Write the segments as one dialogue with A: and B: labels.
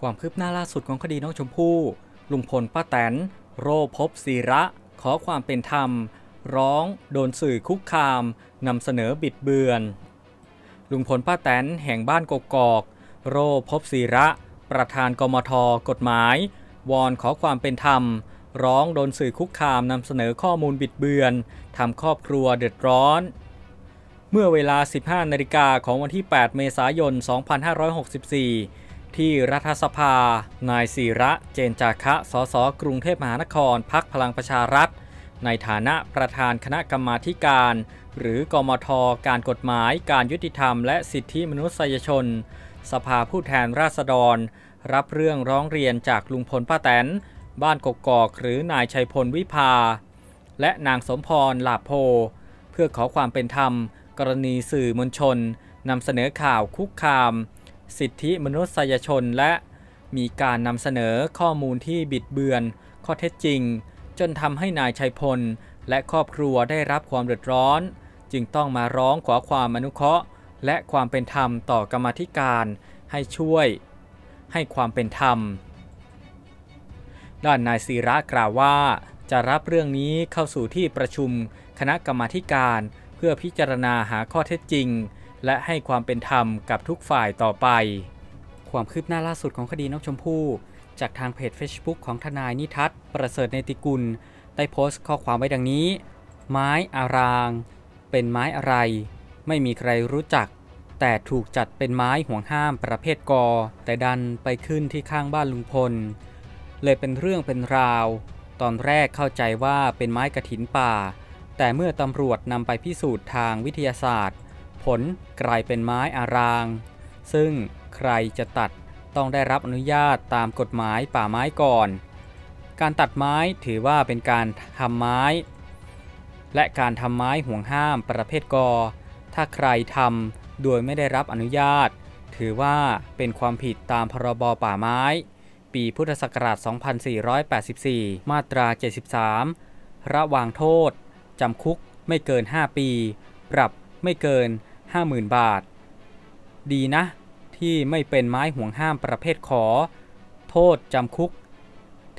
A: ความคืบหน้าล่าสุดของคดีน้องชมพู่ลุงพลป้าแตน โรพบศิระ ขอความเป็นธรรม ร้อง โดนสื่อคุกคามนำเสนอบิดเบือน ลุงพลป้าแตนแห่งบ้านกกอก โรพบศิระ ประธานกมทกฎหมาย วอนขอความเป็นธรรม ร้องโดนสื่อคุกคามนำเสนอข้อมูลบิดเบือนทำครอบครัวเดือดร้อน เมื่อเวลา 15นาฬิกาของวันที่ 8 เมษายน 2564 ที่รัฐสภา นายศิระ เจนจาคะ สส กรุงเทพมหานคร พักพลังประชารัฐ ในฐานะประธานคณะกรรมาการ หรือกมท การกฎหมาย การยุติธรรม และสิทธิมนุษยชน สภาผู้แทนราษฎร รับเรื่องร้องเรียนจากลุงพลป้าแตน บ้านกกอก หรือนายชัยพลวิภา และนางสมพรหลาโพ เพื่อขอความเป็นธรรม กรณีสื่อมวลชนนำเสนอข่าวคุกคาม สิทธิมนุษยชนและมีการนำเสนอข้อมูลที่บิดเบือน ข้อเท็จจริง จนทำให้นายชัยพล และครอบครัวได้รับความเดือดร้อน จึงต้องมาร้องขอความอนุเคราะห์ และความเป็นธรรมต่อกรรมธิการให้ช่วย ให้ความเป็นธรรม ด้านนายศิระกล่าวว่า จะรับเรื่องนี้เข้าสู่ที่ประชุมคณะกรรมาธิการ เพื่อพิจารณาหาข้อเท็จจริง และให้ความเป็นธรรมกับทุกฝ่ายต่อไป ความคืบหน้าล่าสุดของคดีน้องชมพู่ จากทางเพจ Facebook ของทนายนิทัศน์ประเสริฐในติกุล ได้โพสต์ข้อความไว้ดังนี้ ไม้อาราง เป็นไม้อะไร ไม่มีใครรู้จัก แต่ถูกจัดเป็นไม้ห่วงห้ามประเภทกอ แต่ดันไปขึ้นที่ข้างบ้านลุงพล เลยเป็นเรื่องเป็นราว ตอนแรกเข้าใจว่าเป็นไม้กระถินป่า แต่เมื่อตำรวจนำไปพิสูจน์ทางวิทยาศาสตร์ ผลกลายเป็นไม้อาราง ซึ่งใครจะตัดต้องได้รับอนุญาตตามกฎหมายป่าไม้ก่อน การตัดไม้ถือว่าเป็นการทำไม้ และการทำไม้ห่วงห้ามประเภทกอ ถ้าใครทำโดยไม่ได้รับอนุญาต ถือว่าเป็นความผิดตามพรบป่าไม้ ปีพุทธศักราช 2484 มาตรา 73 ระวางโทษจำคุกไม่เกิน 5 ปี ปรับไม่เกิน 50,000 บาท ดีนะ ที่ไม่เป็นไม้ห่วงห้ามประเภทขอ โทษจำคุก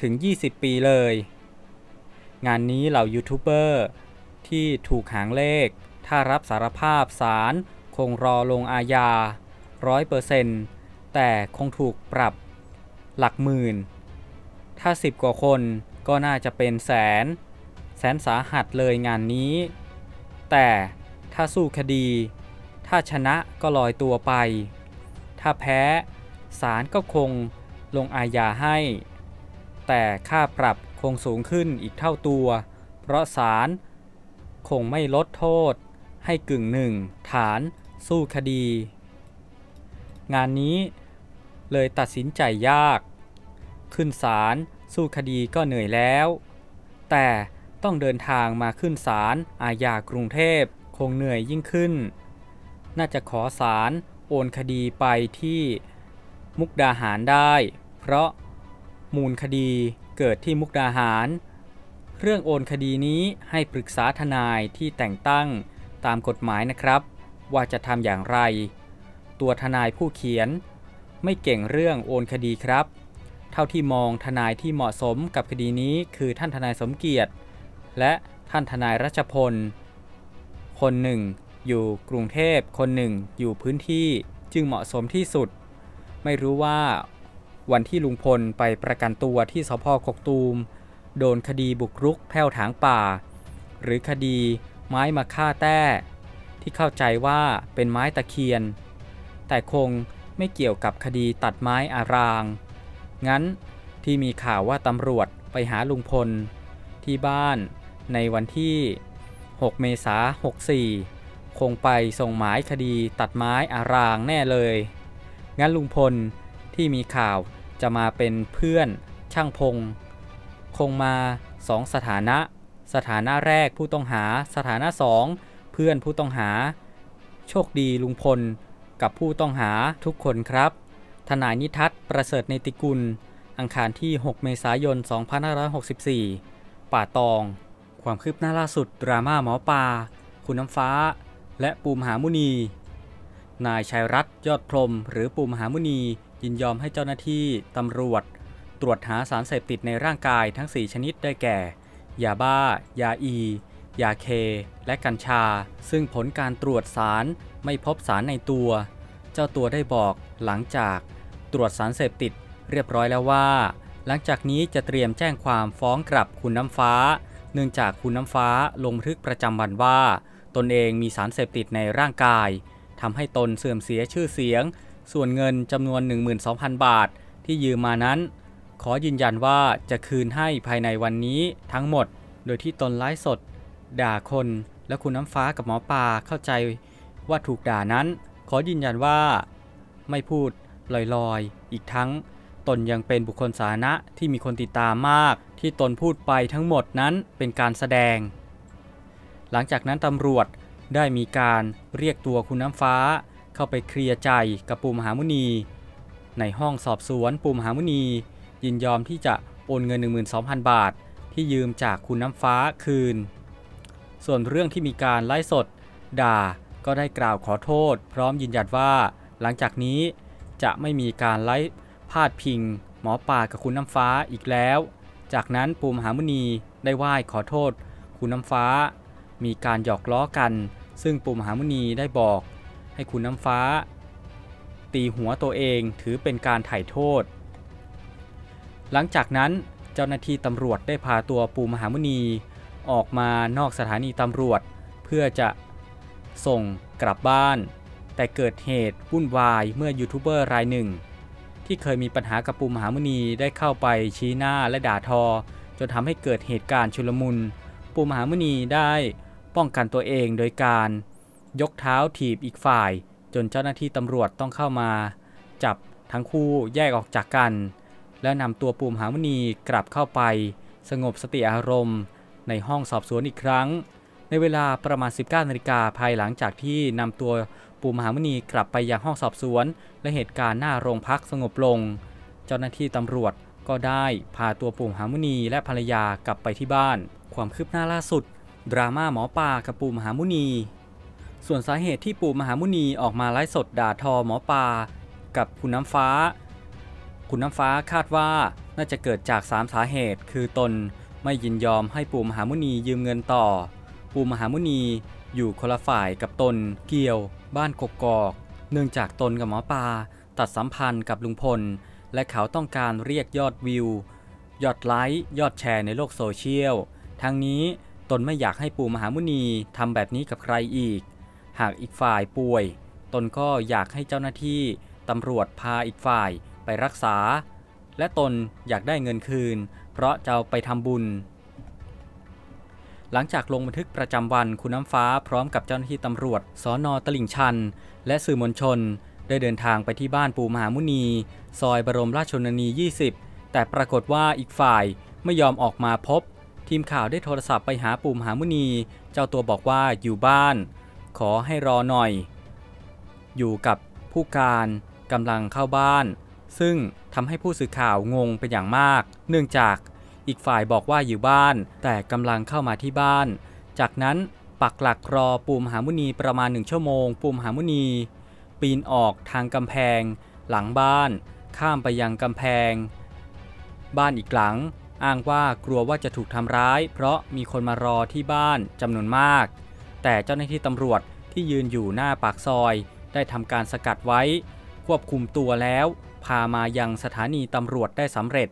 A: ถึง 20 ปีเลย งานนี้เหล่ายูทูบเบอร์ที่ถูกหางเลข ถ้ารับสารภาพศาลคงรอลงอาญา100%แต่คงถูกปรับหลักหมื่น ถ้า10กว่าคนก็น่าจะเป็นแสน แสนสาหัสเลยงานนี้ แต่ถ้าสู้คดี ถ้าชนะก็ลอยตัวไป ถ้าแพ้ศาลก็คงลงอาญาให้ แต่ค่าปรับคงสูงขึ้นอีกเท่าตัว เพราะศาลคงไม่ลดโทษ ให้กึ่งหนึ่งฐานสู้คดี งานนี้เลยตัดสินใจยาก ขึ้นศาลสู้คดีก็เหนื่อยแล้ว แต่ต้องเดินทางมาขึ้นศาลอาญากรุงเทพคงเหนื่อยยิ่งขึ้น น่าจะขอศาลโอนคดีไปที่มุกดาหารได้ เพราะมูลคดีเกิดที่มุกดาหาร เรื่องโอนคดีนี้ให้ปรึกษาทนายที่แต่งตั้งตามกฎหมายนะครับ ว่าจะทำอย่างไร ตัวทนายผู้เขียน ไม่เก่งเรื่องโอนคดีครับ เท่าที่มองทนายที่เหมาะสมกับคดีนี้คือท่านทนายสมเกียรติ และท่านทนายรัชพล คนหนึ่ง อยู่กรุงเทพคนหนึ่งอยู่พื้นที่จึงเหมาะสมที่สุด ไม่รู้ว่าวันที่ลุงพลไปประกันตัวที่สพกกตูม โดนคดีบุกรุกแพ่วถางป่า หรือคดีไม้มาฆ่าแต้ ที่เข้าใจว่าเป็นไม้ตะเคียน แต่คงไม่เกี่ยวกับคดีตัดไม้อาราง งั้นที่มีข่าวว่าตำรวจไปหาลุงพล ที่บ้านในวันที่ 6 เมษายน64 คงไปส่งหมายคดีตัดไม้อารางแน่เลย งั้นลุงพลที่มีข่าวจะมาเป็นเพื่อนช่างพง คงมาสองสถานะ สถานะแรกผู้ต้องหา สถานะสองเพื่อนผู้ต้องหา โชคดีลุงพลกับผู้ต้องหาทุกคนครับ ทนายนิทัศน์ประเสริฐในติกุล อังคารที่ 6 เมษายน 2564 ป่าตอง ความคืบหน้าล่าสุด ดราม่าหมอปลาคุณน้ำฟ้า และปูมหามุนี นายชัยรัตน์ยอดพรม หรือปูมหามุนียินยอมให้เจ้าหน้าที่ตำรวจ ตรวจหาสารเสพติดในร่างกายทั้ง 4 ชนิดได้แก่ ยาบ้า ยาอี ยาเค และกัญชา ซึ่งผลการตรวจสารไม่พบสารในตัว เจ้าตัวได้บอกหลังจากตรวจสารเสพติดเรียบร้อยแล้วว่า หลังจากนี้จะเตรียมแจ้งความฟ้องกลับคุณน้ำฟ้า เนื่องจากคุณน้ำฟ้าลงบันทึกประจำวันว่า ตนเองมีสารเสพติดในร่างกายทำให้ตนเสื่อมเสียชื่อเสียง ส่วนเงินจำนวน 12,000 บาท ที่ยืมมานั้น ขอยืนยันว่าจะคืนให้ภายในวันนี้ทั้งหมด โดยที่ตนไลฟ์สด ด่าคนและคุณน้ำฟ้ากับหมอปลาเข้าใจว่าถูกด่านั้น ขอยืนยันว่า ไม่พูดลอยๆ อีกทั้ง ตนยังเป็นบุคคลสาธารณะที่มีคนติดตามมาก ที่ตนพูดไปทั้งหมดนั้นเป็นการแสดง หลังจากนั้นตำรวจได้มีการเรียกตัวคุณน้ำฟ้า เข้าไปเคลียร์ใจกับปู่มหามุนี ในห้องสอบสวนปู่มหามุนี ยินยอมที่จะโอนเงิน 12,000 บาท ที่ยืมจากคุณน้ำฟ้าคืน ส่วนเรื่องที่มีการไล่สด ด่าก็ได้กล่าวขอโทษ พร้อมยืนยันว่า หลังจากนี้จะไม่มีการไล่พาดพิง หมอป่ากับคุณน้ำฟ้าอีกแล้ว จากนั้นปู่มหามุนีได้ไหว้ขอโทษ คุณน้ำฟ้า มีการหยอกล้อกัน ซึ่งปู่มหามุนีได้บอก ให้คุณน้ำฟ้า ตีหัวตัวเองถือเป็นการไถ่โทษ หลังจากนั้นเจ้าหน้าที่ตำรวจได้พาตัวปู่มหามุนีออกมานอกสถานีตำรวจ เพื่อจะส่งกลับบ้าน แต่เกิดเหตุวุ่นวายเมื่อยูทูบเบอร์รายหนึ่ง ที่เคยมีปัญหากับปู่มหามุนีได้เข้าไปชี้หน้าและด่าทอ จนทำให้เกิดเหตุการณ์ชุลมุนปู่มหามุนีได้ ป้องกันตัวเองโดยการยกเท้าถีบอีกฝ่าย จนเจ้าหน้าที่ตำรวจต้องเข้ามา จับทั้งคู่แยกออกจากกัน และนำตัวปูมหามุนีกลับเข้าไป สงบสติอารมณ์ ในห้องสอบสวนอีกครั้ง ในเวลาประมาณ 19นาฬิกาภายหลังจากที่นำตัวปูมหามุนีกลับไปยังห้องสอบสวน และเหตุการณ์หน้าโรงพักสงบลง เจ้าหน้าที่ตำรวจก็ได้พาตัวปูมหามุนีและภรรยากลับไปที่บ้าน ความคืบหน้าล่าสุด ดราม่าหมอปลากับปู่มหามุนี ส่วนสาเหตุที่ปู่มหามุนีออกมาไลฟ์สดด่าทอหมอปลากับคุณน้ำฟ้า คุณน้ำฟ้าคาดว่าน่าจะเกิดจาก 3 สาเหตุ คือตนไม่ยินยอมให้ปู่มหามุนียืมเงินต่อ ปู่มหามุนีอยู่คนละฝ่ายกับตนเกี่ยว บ้านกกอก เนื่องจากตนกับหมอปลาตัดสัมพันธ์กับลุงพล และเขาต้องการเรียกยอดวิว ยอดไลค์ ยอดแชร์ในโลกโซเชียล ทั้งนี้ ตนไม่อยากให้ปู่มหามุนีทำแบบนี้กับใครอีก หากอีกฝ่ายป่วย ตนก็อยากให้เจ้าหน้าที่ตำรวจพาอีกฝ่ายไปรักษา และตนอยากได้เงินคืน เพราะจะไปทำบุญ หลังจากลงบันทึกประจำวันคุณน้ำฟ้าพร้อมกับเจ้าหน้าที่ตำรวจสอนอตลิ่งชัน และสื่อมวลชน ได้เดินทางไปที่บ้านปู่มหามุนี ซอยบรมราชชนนี 20 แต่ปรากฏว่าอีกฝ่ายไม่ยอมออกมาพบ ทีมข่าวได้โทรศัพท์ไปหาปู่มหามุนี เจ้าตัวบอกว่าอยู่บ้าน ขอให้รอหน่อย อยู่กับผู้การกำลังเข้าบ้าน ซึ่งทำให้ผู้สื่อข่าวงงเป็นอย่างมาก เนื่องจากอีกฝ่ายบอกว่าอยู่บ้าน แต่กำลังเข้ามาที่บ้าน จากนั้นปักหลักรอปูมหามุนีประมาณหนึ่งชั่วโมง ปูมหามุนี ปีนออกทางกำแพง หลังบ้าน ข้ามไปยังกำแพง บ้านอีกหลัง อ้างว่ากลัวว่าจะถูกทำร้าย เพราะมีคนมารอที่บ้านจำนวนมาก แต่เจ้าหน้าที่ตำรวจที่ยืนอยู่หน้าปากซอย ได้ทำการสกัดไว้ ควบคุมตัวแล้ว พามายังสถานีตำรวจได้สำเร็จ